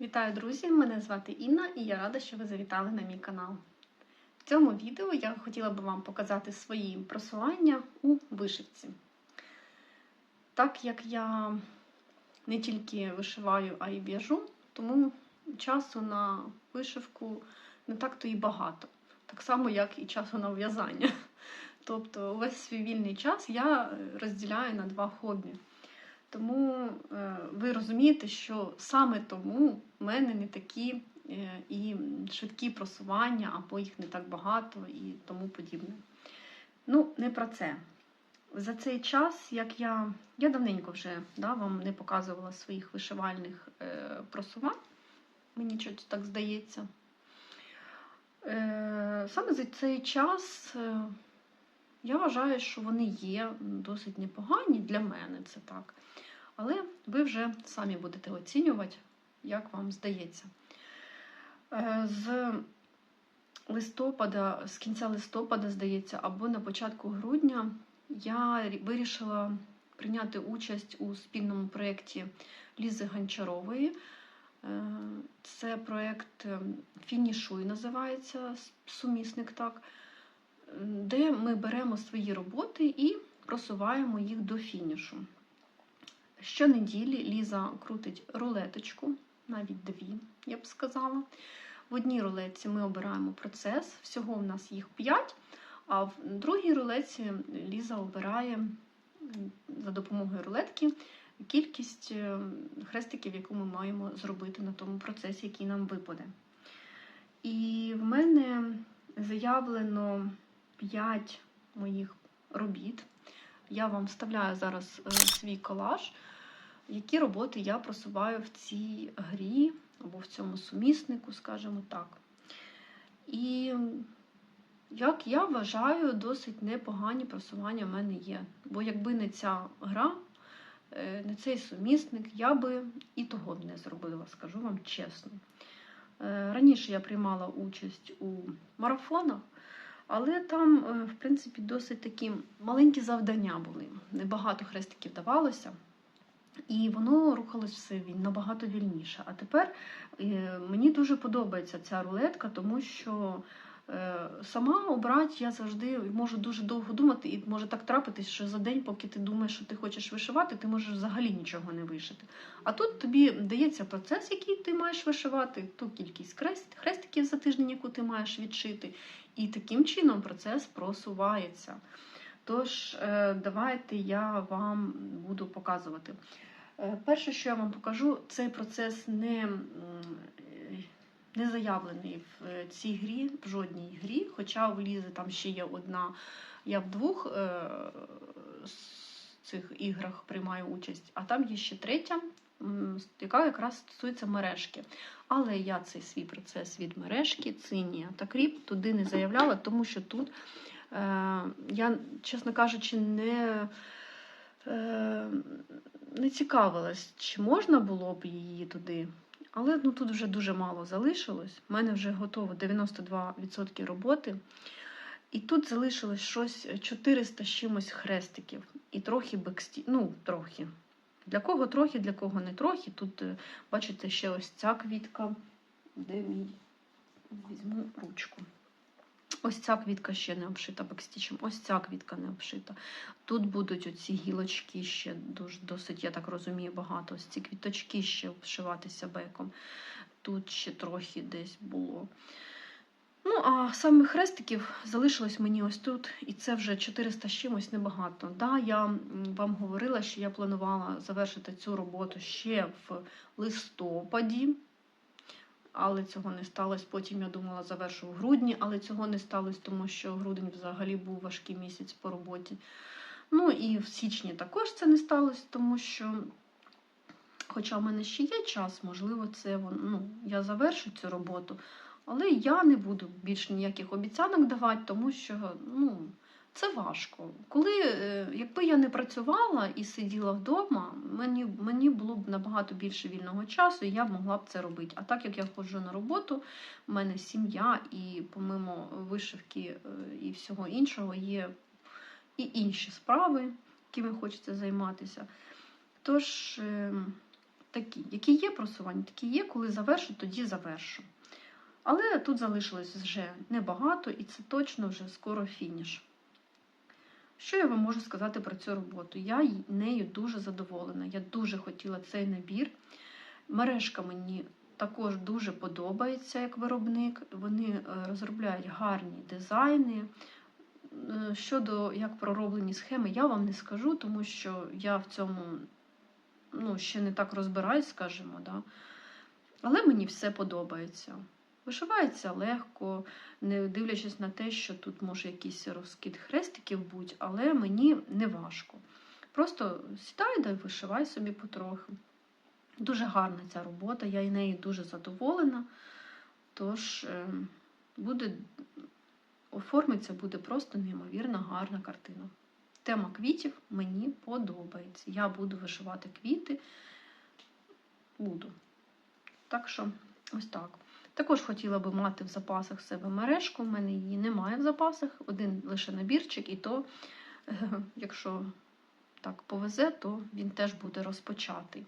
Вітаю, друзі! Мене звати Інна і я рада, що ви завітали на мій канал. В цьому відео я хотіла би вам показати свої просування у вишивці. Так як я не тільки вишиваю, а й в'яжу, тому часу на вишивку не так-то і багато. Так само, як і часу на в'язання. Тобто увесь свій вільний час я розділяю на два хобі. Тому е, ви розумієте, що саме тому в мене не такі е, і швидкі просування, або їх не так багато і тому подібне. Ну, не про це. За цей час, як я. Я давненько вже да, вам не показувала своїх вишивальних е, просувань, мені щось так здається. Саме за цей час я вважаю, що вони є досить непогані для мене, це так. Але ви вже самі будете оцінювати, як вам здається. Е, З листопада, з кінця листопада, здається, або на початку грудня я вирішила прийняти участь у спільному проєкті Лізи Гончарової. Е, Це проєкт Фінішуй називається сумісник так, де ми беремо свої роботи і просуваємо їх до фінішу. Щонеділі Ліза крутить рулеточку, навіть дві, я б сказала. В одній рулетці ми обираємо процес, всього в нас їх 5, а в другій рулетці Ліза обирає за допомогою рулетки кількість хрестиків, яку ми маємо зробити на тому процесі, який нам випаде. І в мене заявлено 5 моїх робіт. Я вам вставляю зараз свій колаж, які роботи я просуваю в цій грі або в цьому суміснику, скажімо так. І, як я вважаю, досить непогані просування в мене є. Бо якби не ця гра, не цей сумісник, я би і того б не зробила, скажу вам чесно. Раніше я приймала участь у марафонах. Але там, в принципі, досить такі маленькі завдання були. Небагато хрестиків давалося. І воно рухалось все набагато вільніше. А тепер мені дуже подобається ця рулетка, тому що сама обрати я завжди можу дуже довго думати, і може так трапитись, що за день, поки ти думаєш, що ти хочеш вишивати, ти можеш взагалі нічого не вишити. А тут тобі дається процес, який ти маєш вишивати, ту кількість хрестиків за тиждень, яку ти маєш відшити. І таким чином процес просувається. Тож, давайте я вам буду показувати. Перше, що я вам покажу, цей процес не не заявлений в цій грі, в жодній грі, хоча в Лізи там ще є одна. Я в двох цих іграх приймаю участь, а там є ще третя, яка якраз стосується мережки. Але я цей свій процес від мережки, цинія та кріп туди не заявляла, тому що тут е, я, чесно кажучи, не е, не цікавилась, чи можна було б її туди. Але ну, тут вже дуже мало залишилось. У мене вже готово 92% роботи. І тут залишилось щось 400 з чимось хрестиків. І трохи бексті... ну, трохи. Для кого трохи, для кого не трохи. Тут, бачите, ще ось ця квітка, де мій візьму ручку. Ось ця квітка ще не обшита бекстічем, ось ця квітка не обшита. Тут будуть оці гілочки ще дуже, досить, я так розумію, багато. Ось ці квіточки ще обшиватися беком. Тут ще трохи десь було. Ну, а саме хрестиків залишилось мені ось тут, і це вже 400 з чимось небагато. Да, я вам говорила, що я планувала завершити цю роботу ще в листопаді, але цього не сталося. Потім я думала, завершу в грудні, але цього не сталося, тому що грудень взагалі був важкий місяць по роботі. Ну і в січні також це не сталося, тому що, хоча в мене ще є час, можливо, це ну, я завершу цю роботу. Але я не буду більш ніяких обіцянок давати, тому що ну, це важко. Коли, Якби я не працювала і сиділа вдома, мені мені було б набагато більше вільного часу, і я б могла б це робити. А так як я ходжу на роботу, в мене сім'я, і помимо вишивки і всього іншого є і інші справи, якими хочеться займатися. Тож, такі. Які є просування, такі є, коли завершу, тоді завершу. Але тут залишилось вже небагато, і це точно вже скоро фініш. Що я вам можу сказати про цю роботу? Я нею дуже задоволена. Я дуже хотіла цей набір. Мережка мені також дуже подобається як виробник. Вони е, розробляють гарні дизайни. Е, Щодо як пророблені схеми, я вам не скажу, тому що я в цьому ну, ще не так розбираюсь, скажімо. Да? Але мені все подобається. Вишивається легко, не дивлячись на те, що тут може якийсь розкид хрестиків бути, але мені не важко. Просто сідай да вишивай собі потрохи. Дуже гарна ця робота, я і нею дуже задоволена. Тож е, буде, оформиться буде просто неймовірно гарна картина. Тема квітів мені подобається. Я буду вишивати квіти. Буду. Так що, ось так. Також хотіла би мати в запасах себе мережку. У мене її немає в запасах, один лише набірчик, і то, е, якщо так повезе, то він теж буде розпочатий.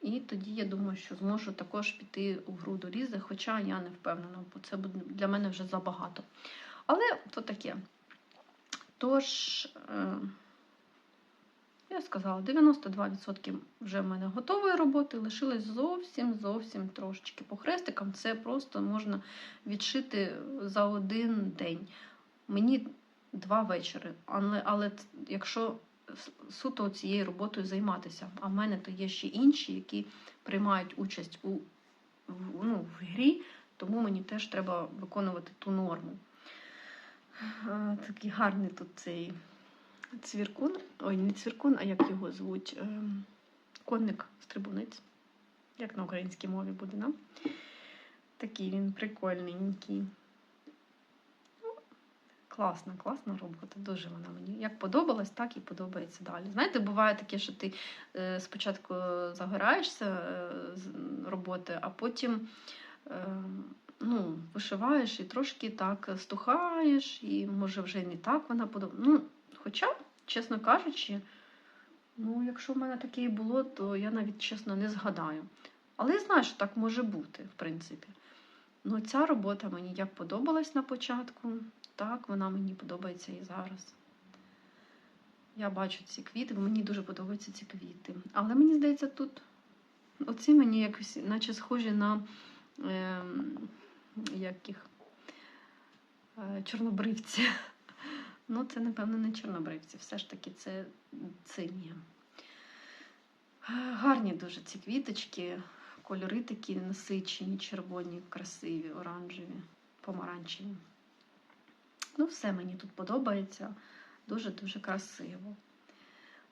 І тоді я думаю, що зможу також піти у гру до різи, хоча я не впевнена, бо це буде для мене вже забагато. Але то таке. Тож, е, я сказала, 92% вже в мене готової роботи, лишилось зовсім зовсім трошечки. По хрестикам це просто можна відшити за один день. Мені два вечори. Але, але якщо суто цією роботою займатися, а в мене то є ще інші, які приймають участь у в, ну, в грі, тому мені теж треба виконувати ту норму. Такий гарний тут цей цвіркун. Ой, не цвіркун, а як його звуть? Ем, Конник стрибунець. Як на українській мові буде, да? Такий він прикольненький. Ну, Класна, класна робота. Дуже вона мені як подобалась, так і подобається далі. Знаєте, буває таке, що ти е, спочатку загораєшся е, з роботи, а потім е, ну, вишиваєш і трошки так стухаєш, і може вже не так вона подобається. Ну, хоча, чесно кажучи, ну, якщо в мене таке і було, то я навіть чесно не згадаю. Але я знаю, що так може бути, в принципі. Ну, ця робота мені як подобалась на початку, так вона мені подобається і зараз. Я бачу ці квіти, бо мені дуже подобаються ці квіти. Але мені здається, тут оці мені якось, наче схожі на е, як їх, е, чорнобривці. Ну, це, напевно, не чорнобривці, все ж таки це сині. Гарні дуже ці квіточки, кольори такі насичені, червоні, красиві, оранжеві, помаранчеві. Ну, все мені тут подобається, дуже-дуже красиво.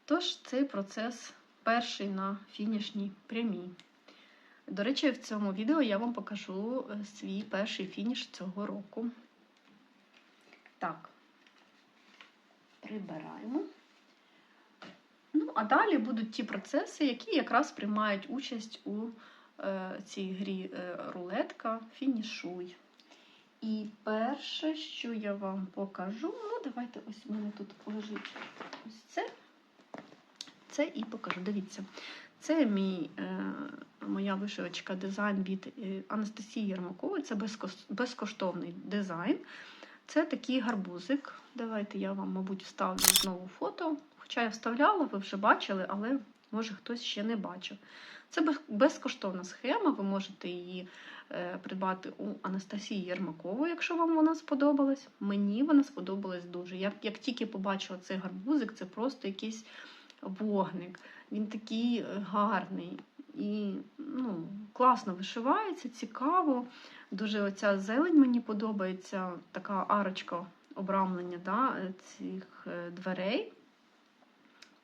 Тож, цей процес перший на фінішній прямій. До речі, в цьому відео я вам покажу е, свій перший фініш цього року. Так, прибираємо. Ну, а далі будуть ті процеси, які якраз приймають участь у е, цій грі е, рулетка Фінішуй. І перше, що я вам покажу, ну, давайте ось у мене тут лежить ось це. Це і покажу. Дивіться. Це мій, е, моя вишивочка дизайн від е, Анастасії Єрмакової. Це безкоштовний дизайн. Це такий гарбузик. Давайте я вам, мабуть, вставлю знову фото. Хоча я вставляла, ви вже бачили, але може хтось ще не бачив. Це безкоштовна схема, ви можете її е, придбати у Анастасії Єрмакової, якщо вам вона сподобалась. Мені вона сподобалась дуже. Я як тільки побачила цей гарбузик, це просто якийсь вогник. Він такий е, гарний і ну, класно вишивається, цікаво. Дуже оця зелень мені подобається, така арочка обрамлення да, е, цих е, дверей.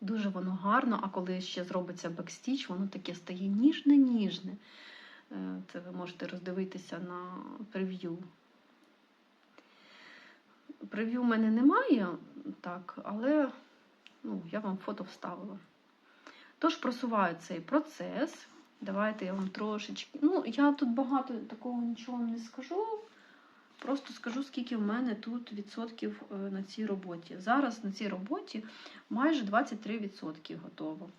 Дуже воно гарно, а коли ще зробиться бекстіч, воно таке стає ніжне-ніжне. Е, Це ви можете роздивитися на прев'ю. Прев'ю в мене немає, так, але ну, я вам фото вставила. Тож просуваю цей процес. Давайте я вам трошечки. Ну, я тут багато такого нічого не скажу. Просто скажу, скільки в мене тут відсотків е, на цій роботі. Зараз на цій роботі майже 23% готово.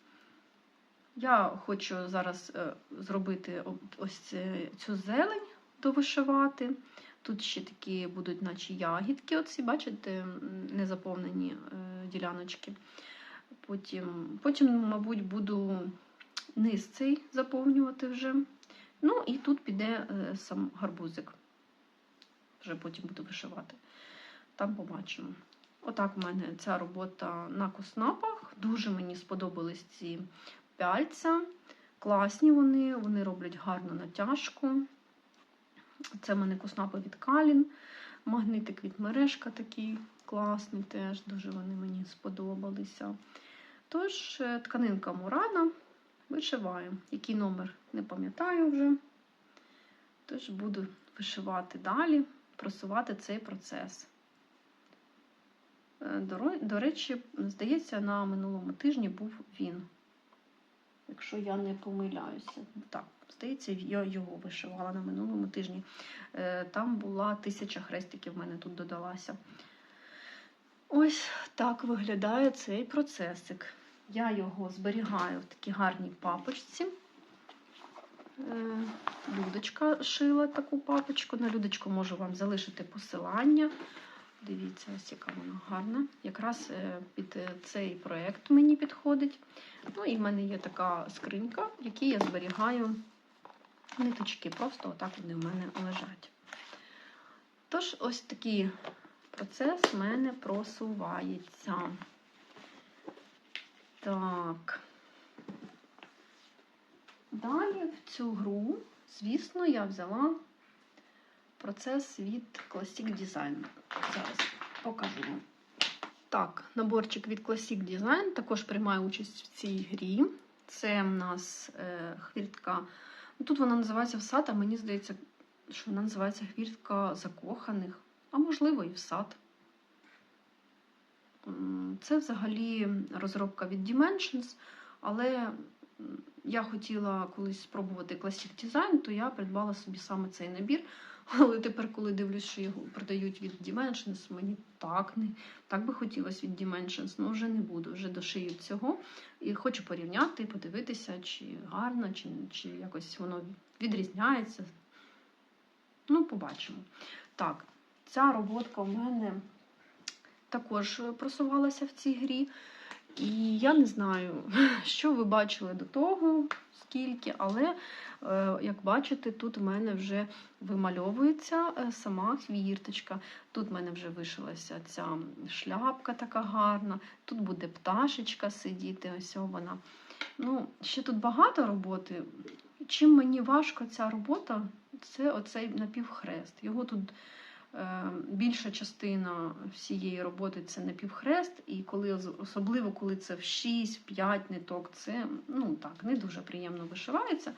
Я хочу зараз е, зробити ось цю зелень довишивати. Тут ще такі будуть, наче ягідки, оці, бачите, незаповнені е, діляночки. Потім, потім, мабуть, буду низ цей заповнювати вже. Ну і тут піде сам гарбузик. Вже потім буду вишивати. Там побачимо. Отак у мене ця робота на куснапах. Дуже мені сподобались ці пяльця. Класні вони, вони роблять гарну натяжку. Це в мене куснапи від Калін. Магнитик від мережка такий класний теж, дуже вони мені сподобалися. Тож, е, тканинка Мурана вишиваю. Який номер не пам'ятаю вже. Тож буду вишивати далі, просувати цей процес. Е, До, речі, здається, на минулому тижні був він. Якщо я не помиляюся. Так, здається, я його вишивала на минулому тижні. Е, Там була тисяча хрестиків в мене тут додалася. Ось так виглядає цей процесик. Я його зберігаю в такій гарній папочці. Е, Людочка шила таку папочку. На людочку можу вам залишити посилання. Дивіться, ось яка вона гарна. Якраз е, під е, цей проєкт мені підходить. Ну і в мене є така скринька, в якій я зберігаю ниточки. Просто отак вони в мене лежать. Тож, ось такий процес в мене просувається. Так. Далі в цю гру, звісно, я взяла процес від Classic Design. Зараз покажу вам. Так, наборчик від Classic Design також приймає участь в цій грі. Це в нас е, хвіртка. Ну, тут вона називається всад, а мені здається, що вона називається хвіртка закоханих, а можливо і всад. Це взагалі розробка від Dimensions, але я хотіла колись спробувати Classic Design, то я придбала собі саме цей набір. Але тепер, коли дивлюсь, що його продають від Dimensions, мені так не так би хотілося від Dimensions, але вже не буду, вже дошию цього. І хочу порівняти, подивитися, чи гарно, чи, чи якось воно відрізняється. Ну, побачимо. Так, ця роботка у мене також просувалася в цій грі. І я не знаю, що ви бачили до того, скільки, але, е, як бачите, тут в мене вже вимальовується е, сама хвірточка. Тут в мене вже вишилася ця шляпка така гарна, тут буде пташечка сидіти, ось вона. Ну, ще тут багато роботи. Чим мені важко ця робота, це оцей напівхрест. Його тут більша частина всієї роботи це напівхрест, і коли особливо коли це в 6-5 ниток, це ну так, не дуже приємно вишивається,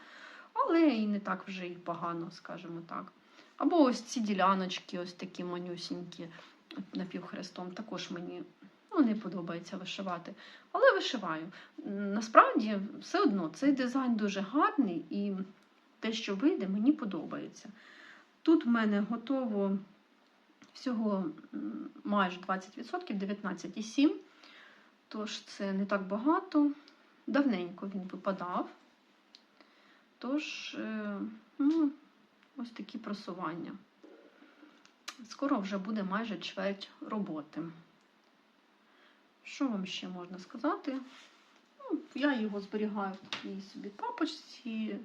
але і не так вже і погано, скажімо так. Або ось ці діляночки, ось такі манюсінькі напівхрестом, також мені ну, не подобається вишивати. Але вишиваю. Насправді, все одно цей дизайн дуже гарний і те, що вийде, мені подобається. Тут в мене готово всього майже 20%, 19,7. Тож це не так багато. Давненько він випадав. Тож, е, ну, ось такі просування. Скоро вже буде майже чверть роботи. Що вам ще можна сказати? Ну, я його зберігаю в такій собі папочці.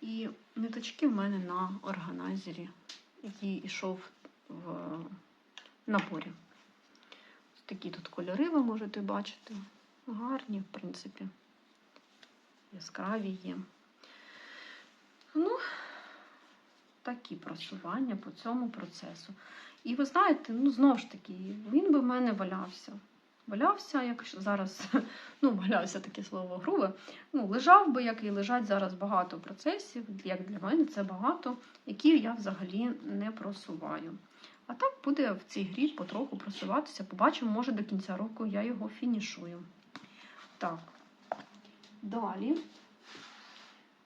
І ниточки в мене на органайзері, який йшов в наборі. Ось такі тут кольори ви можете бачити. Гарні, в принципі. Яскраві є. Ну, такі просування по цьому процесу. І ви знаєте, ну знову ж таки, він би в мене валявся. Валявся, як зараз, ну, валявся таке слово грубе. Ну, лежав би, як і лежать зараз багато процесів, як для мене це багато, які я взагалі не просуваю. А так буде в цій грі потроху просуватися. Побачимо, може до кінця року я його фінішую. Так, далі.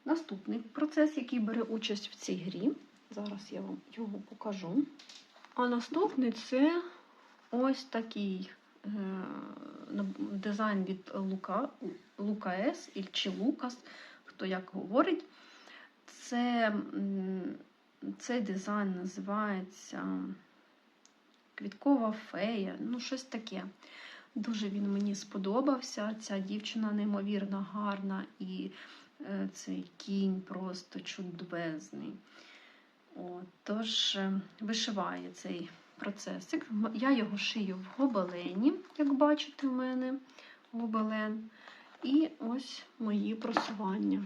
Наступний процес, який бере участь в цій грі. Зараз я вам його покажу. А наступний це ось такий дизайн від Лука, Лука чи Лукас, хто як говорить. Це, цей дизайн називається Квіткова фея, ну щось таке. Дуже він мені сподобався. Ця дівчина неймовірно гарна і е, цей кінь просто чудовезний. От, тож е, вишиває цей процесик. Я його шию в гобелені, як бачите, в мене гобелен. І ось мої просування.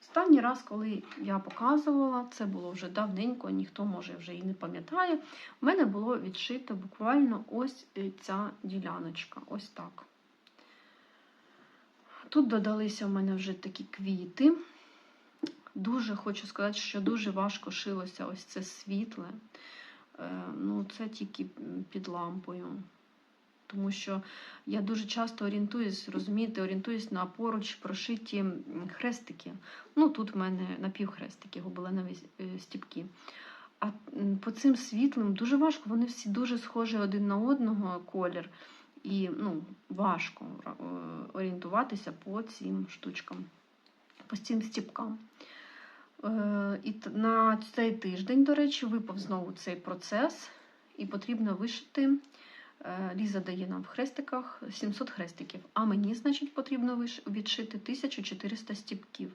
Останній раз, коли я показувала, це було вже давненько, ніхто може вже і не пам'ятає. У мене було відшито буквально ось е, ця діляночка. Ось так. Тут додалися в мене вже такі квіти. Дуже хочу сказати, що дуже важко шилося ось це світле. Е, Ну, це тільки під лампою. Тому що я дуже часто орієнтуюсь, розумієте, орієнтуюсь на поруч прошиті хрестики. Ну, тут в мене напівхрестики, гобеленові е, стіпки. А по цим світлим дуже важко, вони всі дуже схожі один на одного колір. І ну, важко е, орієнтуватися по цим штучкам, по цим стіпкам. Е, І на цей тиждень, до речі, випав знову цей процес, і потрібно вишити. е, Ліза дає нам в хрестиках 700 хрестиків, а мені, значить, потрібно відшити 1400 стіпків.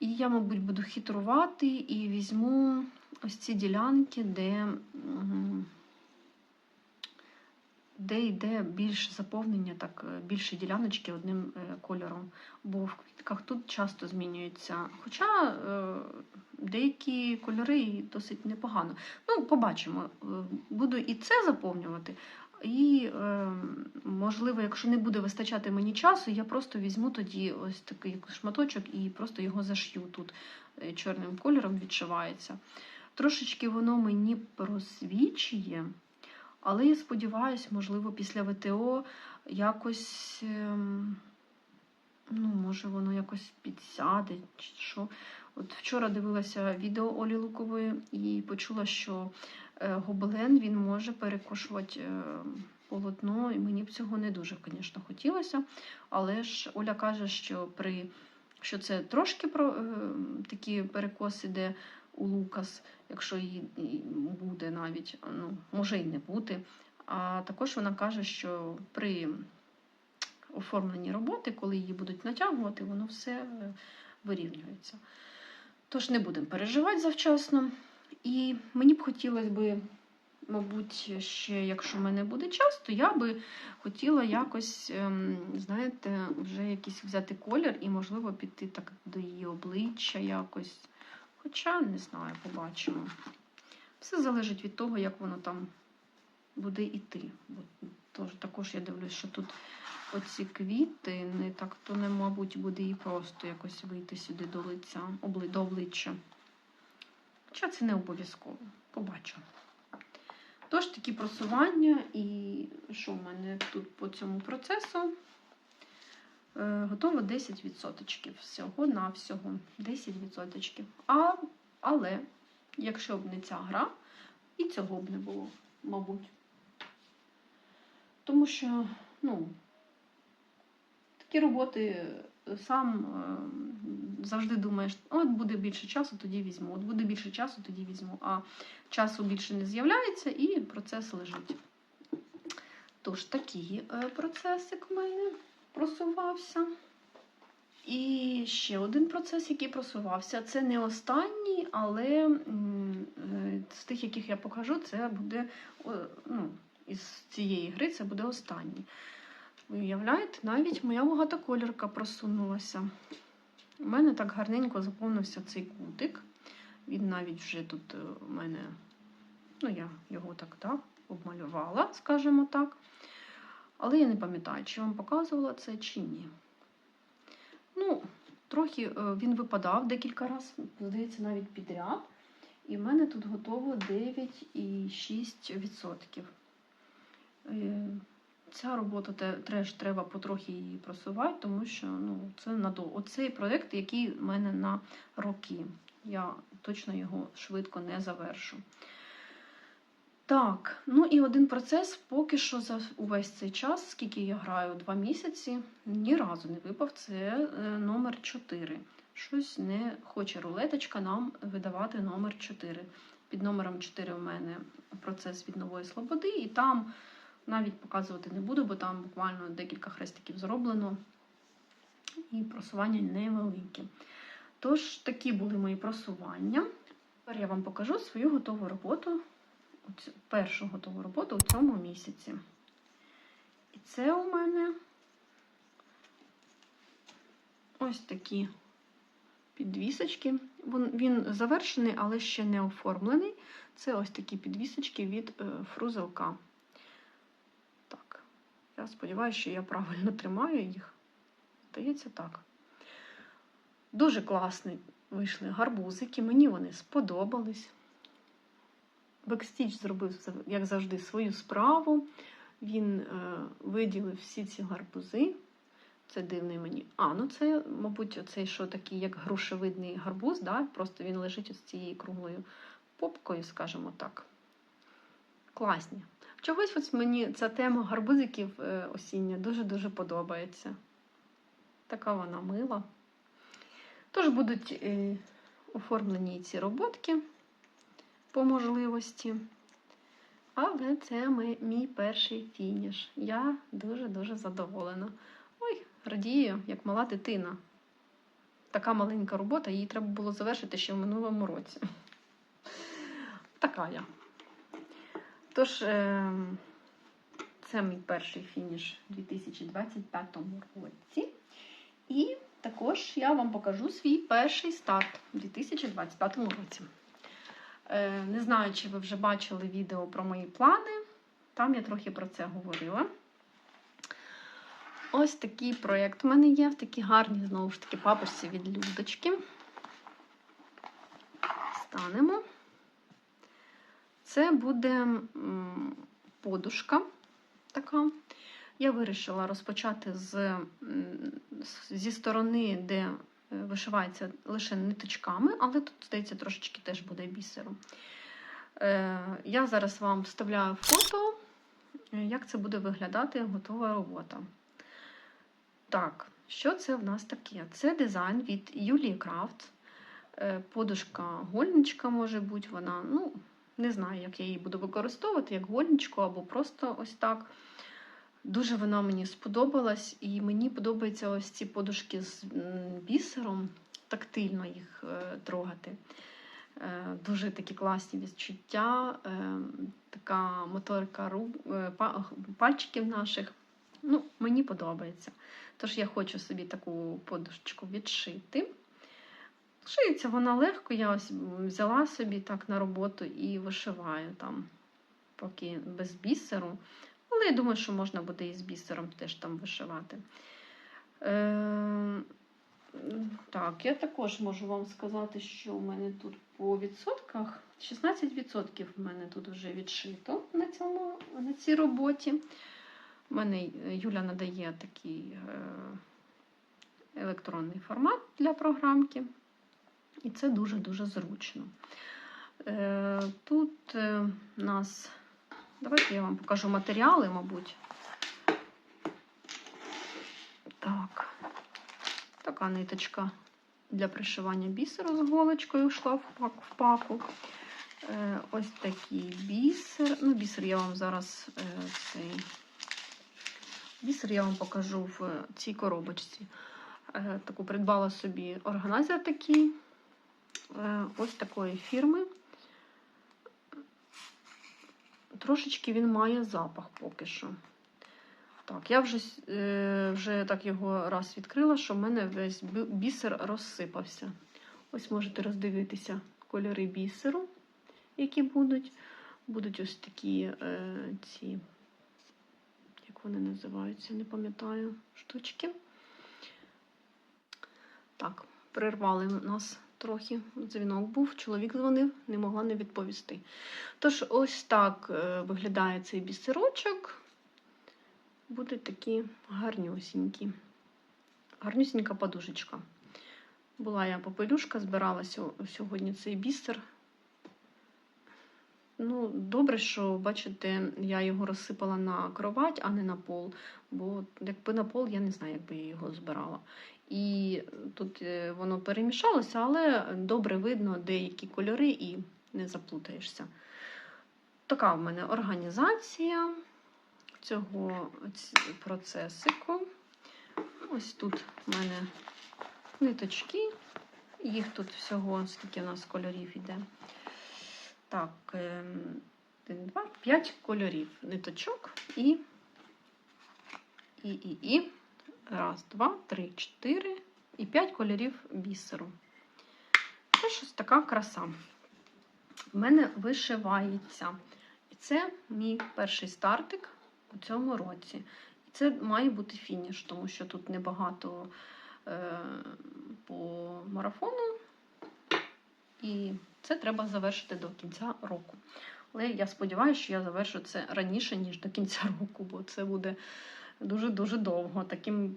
І я, мабуть, буду хитрувати і візьму ось ці ділянки, де, де йде більше заповнення, так, е, більше діляночки одним е, кольором. Бо в квітках тут часто змінюється. Хоча е, деякі кольори досить непогано. Ну, побачимо. Буду і це заповнювати. І, можливо, якщо не буде вистачати мені часу, я просто візьму тоді ось такий шматочок і просто його зашью тут чорним кольором відшивається. Трошечки воно мені просвічує, але я сподіваюся, можливо, після ВТО якось, ем, ну, може, воно якось підсяде, чи що. От вчора дивилася відео Олі Лукової і почула, що е, гобелен він може перекошувати е, полотно, і мені б цього не дуже, звісно, хотілося. Але ж Оля каже, що при що це трошки про е, такі перекоси, де у Лукас, якщо її буде навіть, ну, може і не бути. А також вона каже, що при оформленні роботи, коли її будуть натягувати, воно все е, вирівнюється. Тож не будемо переживати завчасно. І мені б хотілося би, мабуть, ще, якщо в мене буде час, то я би хотіла якось, ем, знаєте, вже якийсь взяти колір і, можливо, піти так до її обличчя якось. Хоча, не знаю, побачимо. Все залежить від того, як воно там буде йти. Тож, також я дивлюсь, що тут оці квіти, не так то не, мабуть, буде і просто якось вийти сюди до лиця, до обличчя. Хоча це не обов'язково. Побачимо. Тож такі просування, і що в мене тут по цьому процесу? Е, Готово 10% всього на всього 10%. А, але, якщо б не ця гра, і цього б не було, мабуть. Тому що, ну, такі роботи е, сам е, завжди думаєш, от буде більше часу, тоді візьму. От буде більше часу, тоді візьму. А часу більше не з'являється і процес лежить. Тож такий процесик в мене просувався. І ще один процес, який просувався, це не останній, але е, з тих, яких я покажу, це буде ну, із цієї гри це буде останній. Ви уявляєте, навіть моя багатоколірка просунулася. У мене так гарненько заповнився цей кутик. Він навіть вже тут е, у мене, ну, я його так да, обмалювала, скажімо так. Але я не пам'ятаю, чи вам показувала це, чи ні. Ну, трохи е, він випадав декілька разів, здається, навіть підряд. І в мене тут готово 9,6%. Е, Ця робота те- теж треба потрохи її просувати, тому що ну, це надовго. Проєкт, який в мене на роки. Я точно його швидко не завершу. Так, ну і один процес поки що за увесь цей час, скільки я граю, два місяці, ні разу не випав. Це е, номер 4. Щось не хоче рулеточка нам видавати номер 4. Під номером 4 у мене процес від нової слободи, і там навіть показувати не буду, бо там буквально декілька хрестиків зроблено, і просування невелике. Тож, такі були мої просування. Тепер я вам покажу свою готову роботу, першу готову роботу у цьому місяці. І це у мене ось такі підвісочки. Він, завершений, але ще не оформлений. Це ось такі підвісочки від е, фрузелка. Так, я сподіваюся, що я правильно тримаю їх. Здається, так. Дуже класні вийшли гарбузики, мені вони сподобались. Бекстіч зробив, як завжди, свою справу. Він е, виділив всі ці гарбузи. Це дивний мені. А, ну це, мабуть, оцей, що такий, як грушевидний гарбуз, да? просто він лежить ось цією круглою попкою, скажімо так. Класні. Чогось ось мені ця тема гарбузиків е, осіння дуже-дуже подобається. Така вона мила. Тож будуть е, оформлені ці роботки по можливості. Але це мій перший фініш. Я дуже-дуже задоволена. Ой, радію, як мала дитина. Така маленька робота, її треба було завершити ще в минулому році. Така я. Тож, е, це мій перший фініш у 2025 році. І також я вам покажу свій перший старт у 2025 році. Е, Не знаю, чи ви вже бачили відео про мої плани. Там я трохи про це говорила. Ось такий проєкт у мене є, в такі гарні, знову ж таки, папочці від Людочки. Станемо. Це буде подушка така. Я вирішила розпочати з, зі сторони, де вишивається лише ниточками, але тут, здається, трошечки теж буде бісеру. Е, Я зараз вам вставляю фото, е, як це буде виглядати готова робота. Так, що це в нас таке? Це дизайн від Юлії Крафт. Е, Подушка гольничка може бути вона. Ну, не знаю, як я її буду використовувати, як гольничку або просто ось так. Дуже вона мені сподобалась, і мені подобаються ось ці подушки з бісером, тактильно їх е, трогати. Е, Дуже такі класні відчуття, е, така моторика пальчиків наших. Ну, мені подобається. Тож я хочу собі таку подушечку відшити. Шиється вона легко, я ось взяла собі так на роботу і вишиваю там, поки без бісеру. Але я думаю, що можна буде і з бісером теж там вишивати. Е, так, я також можу вам сказати, що в мене тут по відсотках 16% в мене тут вже відшито на, цьому, на цій роботі. У мене Юля надає такий е, електронний формат для програмки. І це дуже-дуже зручно. Е, Тут е, у нас, давайте я вам покажу матеріали, мабуть. Так, така ниточка для пришивання бісеру з голочкою йшла в пак- в паку. Е, Ось такий бісер. Ну, бісер я вам зараз е, цей бісер я вам покажу в цій коробочці. Е, Таку придбала собі органайзер такий. Ось такої фірми. Трошечки він має запах поки що. Так, я вже, е, вже так його раз відкрила, що в мене весь бісер розсипався. Ось можете роздивитися кольори бісеру, які будуть. Будуть ось такі е, ці, як вони називаються, не пам'ятаю, штучки. Так, прервали нас трохи. Дзвінок був, чоловік дзвонив, не могла не відповісти. Тож, ось так е, виглядає цей бісерочок. Будуть такі гарнюсінькі. Гарнюсінька подушечка. Була я попелюшка, збирала сьогодні цей бісер. Ну, добре, що бачите, я його розсипала на кровать, а не на пол. Бо якби на пол, я не знаю, як би я його збирала. І тут е, воно перемішалося, але добре видно деякі кольори і не заплутаєшся. Така в мене організація цього ць- процесику. Ось тут в мене ниточки. Їх тут всього, скільки в нас кольорів іде. Так, ем, один, два, п'ять кольорів ниточок і, і, і, і. Раз, два, три, чотири і п'ять кольорів бісеру. Це щось така краса. В мене вишивається. І це мій перший стартик у цьому році. І це має бути фініш, тому що тут небагато е, по марафону. І це треба завершити до кінця року. Але я сподіваюся, що я завершу це раніше, ніж до кінця року, бо це буде дуже-дуже довго. Таким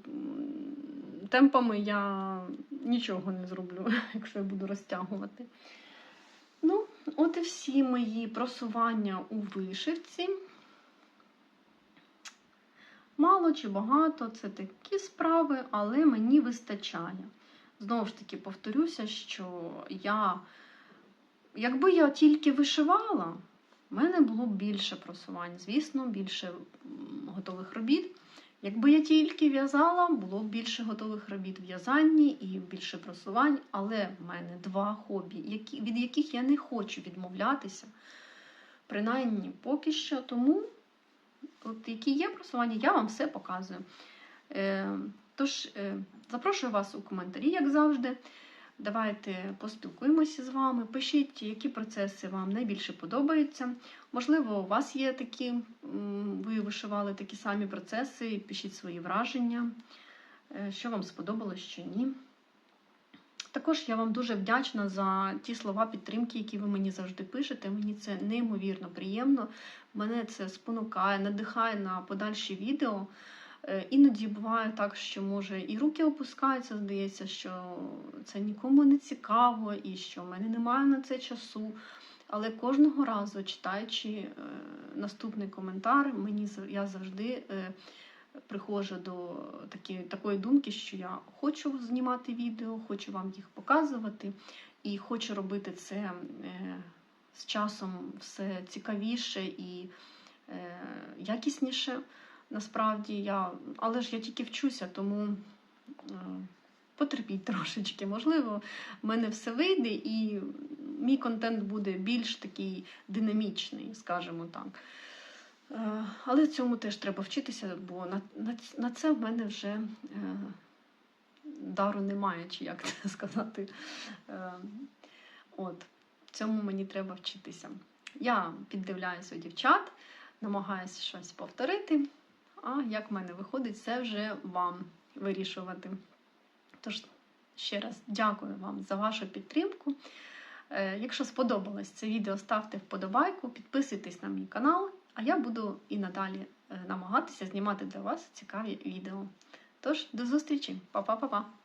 темпами я нічого не зроблю, якщо я буду розтягувати. Ну, от і всі мої просування у вишивці. Мало чи багато, це такі справи, але мені вистачає. Знову ж таки, повторюся, що я, якби я тільки вишивала, в мене було б більше просувань, звісно, більше готових робіт. Якби я тільки в'язала, було б більше готових робіт в в'язанні і більше просувань, але в мене два хобі, від яких я не хочу відмовлятися, принаймні поки що. Тому, от які є просування, я вам все показую. Тож, е, запрошую вас у коментарі, як завжди. Давайте поспілкуємося з вами. Пишіть, які процеси вам найбільше подобаються. Можливо, у вас є такі, ви вишивали такі самі процеси, пишіть свої враження, е, що вам сподобалось, що ні. Також я вам дуже вдячна за ті слова підтримки, які ви мені завжди пишете. Мені це неймовірно приємно. Мене це спонукає, надихає на подальші відео. Е, Іноді буває так, що може і руки опускаються, здається, що це нікому не цікаво і що в мене немає на це часу. Але кожного разу, читаючи е, наступний коментар, мені я завжди е, приходжу до такі, такої думки, що я хочу знімати відео, хочу вам їх показувати, і хочу робити це з часом все цікавіше і якісніше. Насправді я, але ж я тільки вчуся, тому е, потерпіть трошечки. Можливо, в мене все вийде, і мій контент буде більш такий динамічний, скажімо так. Е, Але цьому теж треба вчитися, бо на, на, на це в мене вже е, дару немає, чи як це сказати. Е, От, цьому мені треба вчитися. Я піддивляюся у дівчат, намагаюся щось повторити. А як в мене виходить, це вже вам вирішувати. Тож, ще раз дякую вам за вашу підтримку. Е, Якщо сподобалось це відео, ставте вподобайку, підписуйтесь на мій канал, а я буду і надалі е, намагатися знімати для вас цікаві відео. Тож, до зустрічі, Па-па-па-па!